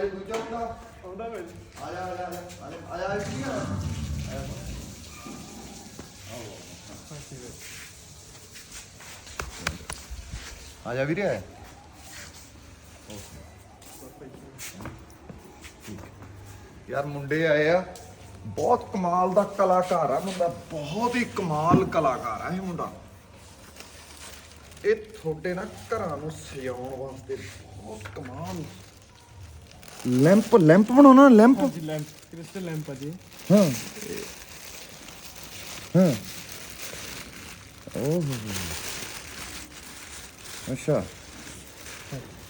ਇਹ ਦੂਜਾ ਮੁੰਡਾ। ਆਉਂਦਾ ਵੇ ਆ ਜਾ ਆ ਜਾ ਆ ਜਾ ਆ ਜਾ, ਆ? ਜਾ ਕੀ ਆ ਆ ਜਾ। ਆ ਜਾ ਵੀਰੇ ਯਾਰ ਮੁੰਡੇ ਆਏ ਆ। ਬਹੁਤ ਕਮਾਲ ਦਾ ਕਲਾਕਾਰ ਆ ਮੁੰਡਾ। ਬਹੁਤ ਹੀ ਕਮਾਲ ਕਲਾਕਾਰ ਆ ਇਹ ਮੁੰਡਾ। ਇਹ ਤੁਹਾਡੇ ਨਾ ਘਰਾਂ ਨੂੰ ਸਜਾਉਣ ਵਾਸਤੇ ਬਹੁਤ ਕਮਾਲ ਲੈਂਪ ਲੈਂਪ ਬਣਾਉਣਾ ਲੈਂਪ? ਹਾਂਜੀ ਲੈਂਪ ਕ੍ਰਿਸਟਲ ਲੈਂਪ ਆ ਜੀ। ਹਾਂ। ਹਾਂ। ਓਹ ਅੱਛਾ।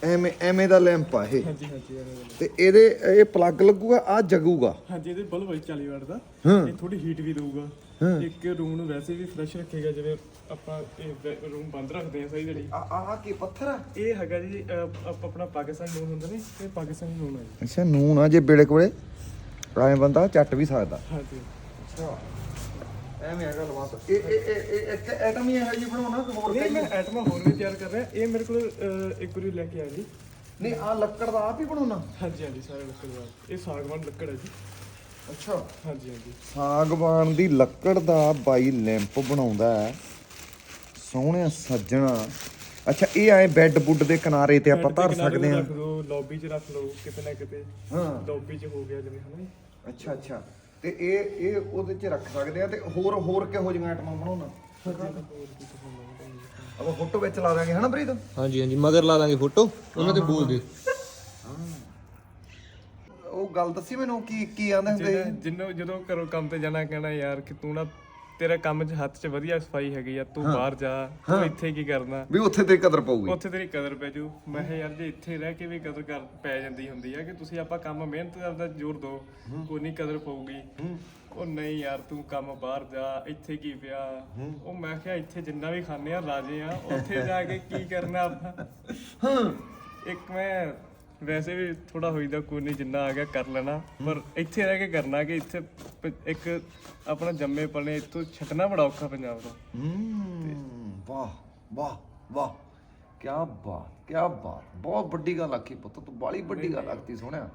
ਐਵੇਂ ਐਵੇਂ ਦਾ ਲੈਂਪ ਆ ਇਹ। ਹਾਂਜੀ ਹਾਂਜੀ ਐਵੇਂ ਦਾ। ਤੇ ਇਹਦੇ ਇਹ ਪਲੱਗ ਲੱਗੂਗਾ ਆ ਜਗੂਗਾ। ਹਾਂਜੀ ਇਹਦੇ ਬਲਬ ਹੈ 40 ਵਾਟ ਦਾ। ਇਹ ਥੋੜੀ ਹੀਟ ਵੀ ਦਊਗਾ। ਇੱਕ ਰੂਮ ਨੂੰ ਵੈਸੇ ਵੀ ਫਰੈਸ਼ ਰੱਖੇਗਾ ਜਿਵੇਂ ਆਪਾਂ ਇਹ ਰੂਮ ਬੰਦ ਰੱਖਦੇ ਆ ਸਹੀ ਜਿਹੜੀ ਆ ਆ ਕੀ ਪੱਥਰ ਆ? ਇਹ ਹੈਗਾ ਜੀ ਅਹ, ਆਪ- ਆਪਣਾ ਪਾਕਿਸਤਾਨ ਨੂਨ ਹੁੰਦਾ ਨੇ ਇਹ ਪਾਕਿਸਤਾਨੀ ਨੂਨ ਹੈ ਜੀ। ਅੱਛਾ ਨੂਨ ਆ ਜੇ ਬੇੜੇ ਕੋਲੇ ਐਵੇਂ ਬੰਦਾ ਚੱਟ ਵੀ ਸਕਦਾ। ਹਾਂਜੀ। ਅੱਛਾ। ਐਵੇਂ ਹੈਗਾ ਲਵਾਸ ਇਹ ਇਹ ਇਹ ਇਹ ਇੱਕ ਐਟਮ ਹੀ ਹੈ ਜੀ ਬਣਾਉਣਾ ਕਿ ਹੋਰ ਨਹੀਂ ਕਈ ਮੈਂ ਐਟਮਾ ਹੋਰ ਵੀ ਤਿਆਰ ਕਰ ਰਿਹਾ। ਇਹ ਮੇਰੇ ਕੋਲ ਅਹ, ਇੱਕ ਵਾਰੀ ਲੈ ਕੇ ਆਇਆ ਜੀ। ਨਹੀਂ ਆ ਲੱਕੜ ਦਾ ਆਪ ਹੀ ਬਣਾਉਣਾ? ਹਾਂਜੀ ਹਾਂਜੀ ਸਾਰੇ ਲੱਕੜ ਦਾ। ਇਹ ਸਾਗਵਾਨ ਲੱਕੜ ਹੈ ਜੀ। ਅੱਛਾ। ਹਾਂਜੀ ਹਾਂਜੀ। ਸਾਗਵਾਨ ਦੀ ਲੱਕੜ ਦਾ ਬਾਈ ਲੈਂਪ ਬਣਾਉਂਦਾ ਹੈ। ਸੋਹਣਿਆ ਸੱਜਣਾ। ਅੱਛਾ ਇਹ ਆਏ ਬੈੱਡ ਬੁੱਡ ਦੇ ਕਿਨਾਰੇ ਤੇ ਆਪਾਂ ਧਰ ਸਕਦੇ ਦਿਓ ਲੌਬੀ 'ਚ ਰੱਖ ਲਓ ਕਿਤੇ ਨਾ ਕਿਤੇ। ਹਾਂ। ਲੌਬੀ 'ਚ ਹੋ ਗਿਆ ਜਿਵੇਂ ਹਨਾ। ਅੱਛਾ ਅੱਛਾ। ਤੇ ਇਹ ਇਹ ਉਹਦੇ ਚ ਰੱਖ ਸਕਦੇ ਆ ਤੇ ਹੋਰ ਹੋਰ ਕਿਹੋ ਜਿਹੀਆਂ ਆਈਟਮਾਂ ਬਣਾਉਣਾ? ਆਪਾਂ ਫੋਟੋ ਵਿੱਚ ਲਾ ਦਾਂਗੇ ਹਨਾ ਪ੍ਰੀਤ? ਹਾਂਜੀ ਹਾਂਜੀ ਮਗਰ ਲਾ ਦਾਂਗੇ ਫੋਟੋ। ਉਹਨਾਂ ਤੇ ਬੋਲ ਦੇ। ਉਹ ਗੱਲ ਦੱਸੀ ਮੈਨੂੰ? ਕੀ ਕੀ ਆਂਦੇ ਹੁੰਦੇ ਜਿੰਨੂੰ ਜਦੋਂ ਘਰੋਂ ਕੰਮ ਤੇ ਜਾਣਾ ਕਹਿਣਾ ਯਾਰ ਕਿ ਤੂੰ ਨਾ ਤੇਰਾ ਕੰਮ 'ਚ ਹੱਥ 'ਚ ਵਧੀਆ ਸਫ਼ਾਈ ਹੈਗੀ ਆ ਤੂੰ ਬਾਹਰ ਜਾ ਤੂੰ ਇੱਥੇ ਕੀ ਕਰਨਾ? ਵੀ ਉੱਥੇ ਤੇ ਕਦਰ ਪਊਗੀ। ਉੱਥੇ ਤੇਰੀ ਕਦਰ ਪੈ ਜੂ। ਮੈਂ ਕਿਹਾ ਯਾਰ ਜੇ ਇੱਥੇ ਰਹਿ ਕੇ ਵੀ ਕਦਰ ਕਰ ਪੈ ਜਾਂਦੀ ਹੁੰਦੀ ਆ ਕਿ ਤੁਸੀਂ ਆਪਾਂ ਕੰਮ ਮਿਹਨਤ ਕਰਦਾ ਜ਼ੋਰ ਦੋ ਕੋਈ ਨਹੀਂ ਕਦਰ ਪਊਗੀ। ਉਹ ਨਹੀਂ ਯਾਰ ਤੂੰ ਕੰਮ ਬਾਹਰ ਜਾ ਇੱਥੇ ਕੀ ਪਿਆ? ਉਹ ਮੈਂ ਕਿਹਾ ਇੱਥੇ ਜਿੰਨਾ ਵੀ ਖਾਂਦੇ ਆ ਰਾਜੇ ਆ ਉੱਥੇ ਜਾ ਕੇ ਕੀ ਕਰਨਾ ਆਪਾਂ? ਹਾਂ। ਇੱਕ ਮੈਂ ਵੈਸੇ ਵੀ ਥੋੜਾ ਹੋਈਦਾ ਕੋਈ ਨਹੀਂ ਜਿੰਨਾ ਆ ਗਿਆ ਕਰ ਲੈਣਾ। ਪਰ ਇੱਥੇ ਰਹਿ ਕੇ ਕਰਨਾ ਕਿ ਇੱਥੇ ਪ- ਇੱਕ ਆਪਣਾ ਜੰਮੇ ਪਲੇ ਇੱਥੋਂ ਛੱਡਣਾ ਬੜਾ ਔਖਾ ਪੰਜਾਬ ਦਾ ਹੂੰ ਵਾਹ ਵਾਹ ਵਾਹ। ਕੀ ਬਾਤ ਕੀ ਬਾਤ। ਬਹੁਤ ਵੱਡੀ ਗੱਲ ਆਖੀ ਪੁੱਤ ਤੂੰ ਬਾਲੀ ਵੱਡੀ ਗੱਲ ਆਖਤੀ ਸੋਹਣਿਆ।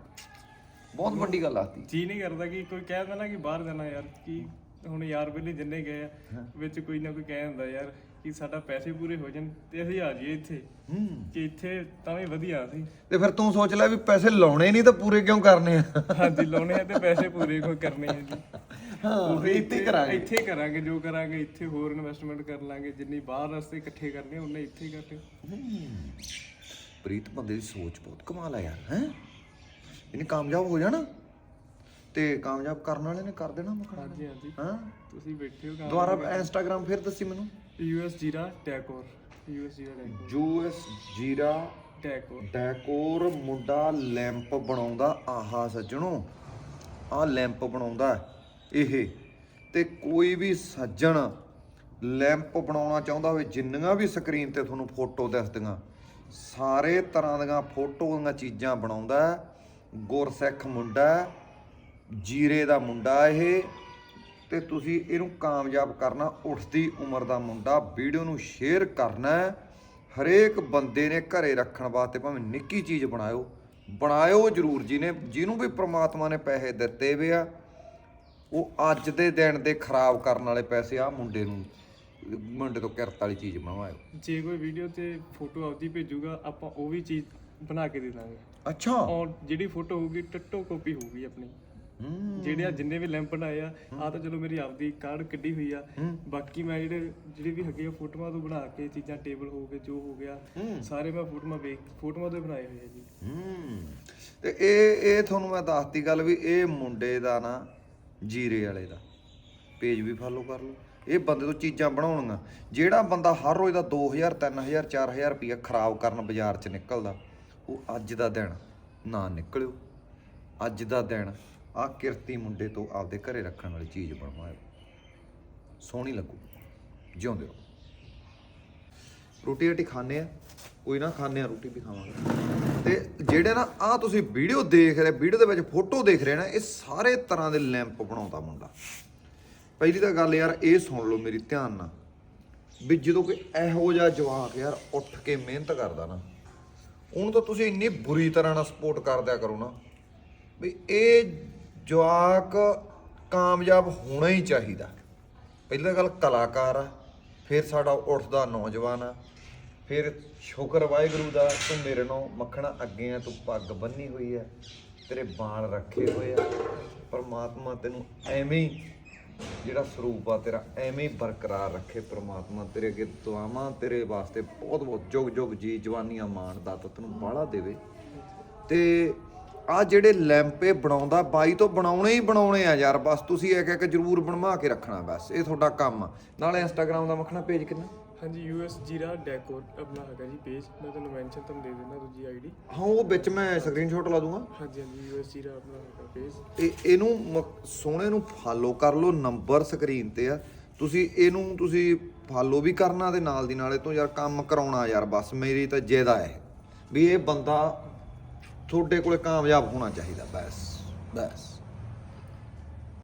ਬਹੁਤ ਵੱਡੀ ਗੱਲ ਆਖਤੀ। ਜੀ ਨਹੀਂ ਕਰਦਾ ਕਿ ਕੋਈ ਕਹਿ ਦਿੰਦਾ ਕਿ ਬਾਹਰ ਜਾਣਾ ਯਾਰ ਕੀ ਹੁਣ ਯਾਰ ਵੇਲੇ ਜਿੰਨੇ ਗਏ ਆ ਵਿੱਚ ਕੋਈ ਨਾ ਕੋਈ ਕਹਿ ਹੁੰਦਾ ਯਾਰ। ਕਿ ਸਾਡਾ ਪੈਸੇ ਪੂਰੇ ਹੋ ਜਾਣ ਤੇ ਅਸੀਂ ਆ ਜਾਈਏ ਇੱਥੇ। ਹੂੰ। ਕਿ ਇੱਥੇ ਤਾਂ ਵੀ ਵਧੀਆ ਸੀ। ਤੇ ਫਿਰ ਤੂੰ ਸੋਚ ਲੈ ਵੀ ਪੈਸੇ ਲਾਉਣੇ ਨਹੀਂ ਤਾਂ ਪੂਰੇ ਕਿਉਂ ਕਰਨੇ ਆ? ਹਾਂਜੀ ਲਾਉਣੇ ਆ ਤੇ ਪੈਸੇ ਪੂਰੇ ਕੋਈ ਕਰਨੇ ਆ ਜੀ? ਹਾਂ ਉਹੀ ਇੱਥੇ ਕਰਾਂਗੇ। ਇੱਥੇ ਕਰਾਂਗੇ ਜੋ ਕਰਾਂਗੇ ਇੱਥੇ ਹੋਰ ਇਨਵੈਸਟਮੈਂਟ ਕਰ ਲਾਂਗੇ ਜਿੰਨੀ ਬਾਹਰ ਰਸਤੇ ਇਕੱਠੇ ਕਰਨੇ ਉਹਨੇ ਇੱਥੇ ਕਰਨੇ ਪ੍ਰੀਤ ਬੰਦੇ ਦੀ ਸੋਚ ਬਹੁਤ ਕਮਾਲ ਆ ਯਾਰ ਹੈ? ਇਹਨੇ ਕਾਮਯਾਬ ਹੋ ਜਾਣਾ। ਤੇ ਕਾਮਯਾਬ ਕਰਨ ਵਾਲੇ ਨੇ ਕਰ ਦੇਣਾ ਮਖਾਣਾ ਹਾਂਜੀ ਹਾਂਜੀ। ਹਾਂ। ਤੁਸੀਂ ਬੈਠੇ ਹੋ ਦੁਬਾਰਾ ਇੰਸਟਾਗ੍ਰਾਮ ਫਿਰ ਦੱਸੀ ਮੈਨੂੰ। ਯੂਐਸ ਜੀਰਾ ਟੈਕੋਰ ਯੂਐਸ ਜੀਰਾ ਟੈਕੋਰ। ਯੂਐਸ ਜੀਰਾ ਟੈਕੋਰ। ਡੈਕੋਰ ਮੁੰਡਾ ਲੈਂਪ ਬਣਾਉਂਦਾ ਆਹਾ ਸੱਜਣੋ ਆ ਲੈਂਪ ਬਣਾਉਂਦਾ ਇਹ। ਤੇ ਕੋਈ ਵੀ ਸੱਜਣ ਲੈਂਪ ਬਣਾਉਣਾ ਚਾਹੁੰਦਾ ਹੋਵੇ ਜਿੰਨੀਆਂ ਵੀ ਸਕਰੀਨ ਤੇ ਤੁਹਾਨੂੰ ਫੋਟੋ ਦਿਖਦੀਆਂ ਸਾਰੇ ਤਰ੍ਹਾਂ ਦੀਆਂ ਫੋਟੋ ਦੀਆਂ ਚੀਜ਼ਾਂ ਬਣਾਉਂਦਾ। ਗੁਰਸਿੱਖ ਮੁੰਡਾ ਜੀਰੇ ਦਾ ਮੁੰਡਾ ਇਹ। ਤੇ ਤੁਸੀਂ ਇਹਨੂੰ ਕਾਮਯਾਬ ਕਰਨਾ ਉੱਠਦੀ ਉਮਰ ਦਾ ਮੁੰਡਾ ਵੀਡੀਓ ਨੂੰ ਸ਼ੇਅਰ ਕਰਨਾ। ਹਰੇਕ ਬੰਦੇ ਨੇ ਘਰੇ ਰੱਖਣ ਵਾਸਤੇ ਭਾਵੇਂ ਨਿੱਕੀ ਚੀਜ਼ ਬਣਾਇਓ ਬਣਾਇਓ ਜ਼ਰੂਰ ਜਿਹਨੇ ਜਿਹਨੂੰ ਵੀ ਪ੍ਰਮਾਤਮਾ ਨੇ ਪੈਸੇ ਦਿੱਤੇ ਵੇ ਆ ਉਹ ਅੱਜ ਦੇ ਦਿਨ ਦੇ ਖਰਾਬ ਕਰਨ ਵਾਲੇ ਪੈਸੇ ਆ ਮੁੰਡੇ ਨੂੰ ਮੁੰਡੇ ਤੋਂ ਕਿਰਤ ਵਾਲੀ ਚੀਜ਼ ਬਣਵਾਇਓ। ਜੇ ਕੋਈ ਵੀਡੀਓ ਤੇ ਫੋਟੋ ਆਪਦੀ ਭੇਜੂਗਾ ਆਪਾਂ ਉਹ ਵੀ ਚੀਜ਼ ਬਣਾ ਕੇ ਦੇ ਦਾਂਗੇ। ਅੱਛਾ। ਔਰ ਜਿਹੜੀ ਫੋਟੋ ਹੋਊਗੀ ਟੱਟੋ ਕਾਪੀ ਹੋਊਗੀ ਆਪਣੀ। ਜਿਹੜੇ ਆ ਜਿੰਨੇ ਵੀ ਲੈਂਪ ਬਣਾਏ ਆ ਆ ਤਾਂ ਚਲੋ ਮੇਰੀ ਆਪਦੀ ਕਾਰਡ ਕੱਢੀ ਹੋਈ ਆ। ਬਾਕੀ ਮੈਂ ਜਿਹੜੇ ਜਿਹੜੇ ਵੀ ਹੈਗੇ ਆ ਫੋਟੋਆਂ ਤੋਂ ਬਣਾ ਕੇ ਚੀਜ਼ਾਂ ਟੇਬਲ ਹੋ ਗਏ ਜੋ ਹੋ ਗਿਆ ਸਾਰੇ ਮੈਂ ਫੋਟੋਆਂ ਵੇਖ ਫੋਟੋਆਂ ਤੋਂ ਬਣਾਏ ਹੋਏ ਆ ਜੀ। ਤੇ ਇਹ ਇਹ ਤੁਹਾਨੂੰ ਮੈਂ ਦੱਸਤੀ ਗੱਲ ਵੀ ਇਹ ਮੁੰਡੇ ਦਾ ਨਾ ਜੀਰੇ ਵਾਲੇ ਦਾ। ਪੇਜ ਵੀ ਫਾਲੋ ਕਰ ਲਓ। ਇਹ ਬੰਦੇ ਤੋਂ ਚੀਜ਼ਾਂ ਬਣਾਉਣੀਆਂ। ਜਿਹੜਾ ਬੰਦਾ ਹਰ ਰੋਜ਼ ਦਾ 2000 3000 4000 ਰੁਪਇਆ ਖਰਾਬ ਕਰਨ ਬਾਜ਼ਾਰ 'ਚ ਨਿਕਲਦਾ ਉਹ ਅੱਜ ਦਾ ਦਿਨ ਨਾ ਨਿਕਲਿਓ। ਅੱਜ ਦਾ ਦਿਨ ਆ ਕਿਰਤੀ ਮੁੰਡੇ ਤੋਂ ਆਪਦੇ ਘਰੇ ਰੱਖਣ ਵਾਲੀ ਚੀਜ਼ ਬਣਵਾਇਓ। ਸੋਹਣੀ ਲੱਗੂ। ਜਿਉਂਦੇ ਰਹੋ। ਰੋਟੀ ਰੋਟੀ ਖਾਣੇ ਆ? ਕੋਈ ਨਾ ਖਾਣੇ ਆ, ਰੋਟੀ ਵੀ ਖਾਵਾਂਗੇ। ਤੇ ਜਿਹੜੇ ਨਾ ਆ ਤੁਸੀਂ ਵੀਡੀਓ ਦੇਖ ਰਹੇ ਵੀਡੀਓ ਦੇ ਵਿੱਚ ਫੋਟੋ ਦੇਖ ਰਹੇ ਨਾ, ਇਹ ਸਾਰੇ ਤਰ੍ਹਾਂ ਦੇ ਲੈਂਪ ਬਣਾਉਂਦਾ ਮੁੰਡਾ। ਪਹਿਲੀ ਤਾਂ ਗੱਲ ਯਾਰ, ਇਹ ਸੁਣ ਲਓ ਮੇਰੀ, ਧਿਆਨ ਨਾਲ। ਵੀ ਜਦੋਂ ਕੋਈ ਇਹੋ ਜਿਹਾ ਜਵਾਕ ਯਾਰ ਉੱਠ ਕੇ ਮਿਹਨਤ ਕਰਦਾ ਨਾ, ਉਹਨੂੰ ਤਾਂ ਤੁਸੀਂ ਇੰਨੀ ਬੁਰੀ ਤਰ੍ਹਾਂ ਨਾਲ ਸਪੋਰਟ ਕਰਦਿਆ ਕਰੋ ਨਾ। ਵੀ ਇਹ ਜਵਾਕ ਕਾਮਯਾਬ ਹੋਣਾ ਹੀ ਚਾਹੀਦਾ। ਪਹਿਲਾਂ ਗੱਲ ਕਲਾਕਾਰ ਆ, ਫਿਰ ਸਾਡਾ ਉੱਠਦਾ ਨੌਜਵਾਨ ਆ, ਫਿਰ ਸ਼ੁਕਰ ਵਾਹਿਗੁਰੂ ਦਾ, ਤੂੰ ਮੇਰੇ ਨਾਲ ਮੱਖਣਾ ਅੱਗੇ ਆ, ਤੂੰ ਪੱਗ ਬੰਨੀ ਹੋਈ ਆ, ਤੇਰੇ ਬਾਣ ਰੱਖੇ ਹੋਏ ਆ, ਪਰਮਾਤਮਾ ਤੈਨੂੰ ਐਵੇਂ ਹੀ ਜਿਹੜਾ ਸਰੂਪ ਆ, ਤੇਰਾ ਐਵੇਂ ਹੀ ਬਰਕਰਾਰ ਰੱਖੇ ਪਰਮਾਤਮਾ, ਤੇਰੇ ਅੱਗੇ ਦੁਆਵਾਂ ਤੇਰੇ ਵਾਸਤੇ ਬਹੁਤ ਬਹੁਤ ਜੁਗ ਜੁਗ ਜੀ ਜਵਾਨੀਆਂ ਮਾਣ ਦਾਤਾ ਤੈਨੂੰ ਬਾਹਲਾ ਦੇਵੇ। ਤੇ ਆ ਜਿਹੜੇ ਲੈਂਪੇ ਬਣਾਉਂਦਾ ਬਾਈ ਤੋਂ ਬਣਾਉਣੇ ਹੀ ਬਣਾਉਣੇ ਆ ਯਾਰ ਬਸ ਤੁਸੀਂ ਇੱਕ ਇੱਕ ਜ਼ਰੂਰ ਬਣਵਾ ਕੇ ਰੱਖਣਾ ਬਸ ਇਹ ਤੁਹਾਡਾ ਕੰਮ। ਆ। ਨਾਲੇ ਇੰਸਟਾਗ੍ਰam ਦਾ ਮੱਖਣਾ ਪੇਜ ਕਿੰਨਾ? ਹਾਂਜੀ ਯੂਐਸ ਜੀਰਾ ਡੈਕੋਰ ਆਪਣਾ ਹੈਗਾ ਜੀ ਪੇਜ ਮੈਂ ਤੁਹਾਨੂੰ ਮੈਂਸ਼ਨ ਤੁਹਾਨੂੰ ਦੇ ਦਿੰਦਾ ਦੂਜੀ ਆਈਡੀ ਹਾਂ ਉਹ ਵਿੱਚ ਮੈਂ ਸਕਰੀਨਸ਼ਾਟ ਲਾ ਦੂੰਗਾ। ਹਾਂਜੀ ਹਾਂਜੀ ਯੂਐਸ ਜੀਰਾ ਆਪਣਾ ਹੈਗਾ ਪੇਜ ਤੇ ਇਹਨੂੰ ਮ- ਸੋਹਣੇ ਨੂੰ ਫਾਲੋ ਕਰ ਲਓ ਨੰਬਰ ਸਕਰੀਨ ਤੇ ਆ। ਤੁਸੀਂ ਇਹਨੂੰ ਤੁਸੀਂ ਫਾਲੋ ਵੀ ਕਰਨਾ ਤੇ ਨਾਲ ਦੀ ਨਾਲੇ ਤੋਂ ਯਾਰ ਕੰਮ ਕਰਾਉਣਾ ਯਾਰ ਬਸ ਮੇਰੀ ਤਾਂ ਜਿੱਦਾ ਹੈ। ਵੀ ਇਹ ਬੰਦਾ ਤੁਹਾਡੇ ਕੋਲੇ ਕਾਮਯਾਬ ਹੋਣਾ ਚਾਹੀਦਾ ਬਸ ਬਸ।